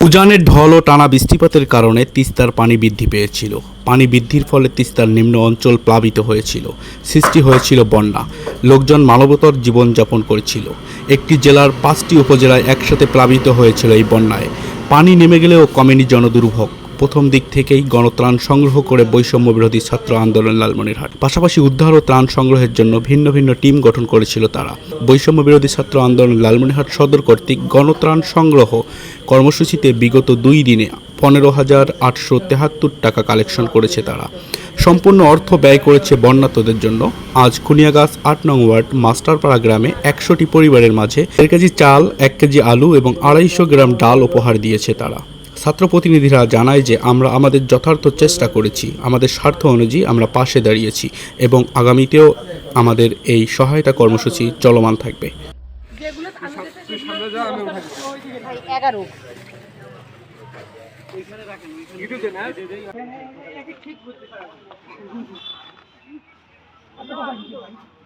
উজানের ঢল ও টানা বৃষ্টিপাতের কারণে তিস্তার পানি বৃদ্ধি পেয়েছিল। পানি বৃদ্ধির ফলে তিস্তার নিম্ন অঞ্চল প্লাবিত হয়েছিল। সৃষ্টি হয়েছিল বন্যা। লোকজন মানবতর জীবনযাপন করেছিল। একটি জেলার পাঁচটি উপজেলায় একসাথে প্লাবিত হয়েছিল এই বন্যায়। পানি নেমে গেলেও কমেনি জনদুর্ভোগ। প্রথম দিক থেকেই গণত্রাণ সংগ্রহ করে বৈষম্য বিরোধী ছাত্র আন্দোলন লালমনিরহাট। পাশাপাশি উদ্ধার ও ত্রাণ সংগ্রহের জন্য ভিন্ন ভিন্ন টিম গঠন করেছিল তারা। বৈষম্য বিরোধী ছাত্র আন্দোলন লালমনিরহাট সদর কর্তৃক গণত্রাণ সংগ্রহ কর্মসূচিতে বিগত দুই দিনে পনেরো হাজার আটশো তেহাত্তর টাকা কালেকশন করেছে তারা। সম্পূর্ণ অর্থ ব্যয় করেছে বন্যাতদের জন্য। আজ খুনিয়াগাছ আট নং ওয়ার্ড, মাস্টারপাড়া গ্রামে একশোটি পরিবারের মাঝে দেড় কেজি চাল, এক কেজি আলু এবং আড়াইশো গ্রাম ডাল উপহার দিয়েছে তারা। ছাত্র প্রতিনিধিরা জানায় যে আমরা আমাদের যথার্থ চেষ্টা করেছি আমাদের স্বার্থ অনুযায়ী আমরা পাশে দাঁড়িয়েছি এবং আগামীতেও আমাদের এই সহায়তা কর্মসূচি চলমান থাকবে। ঠিক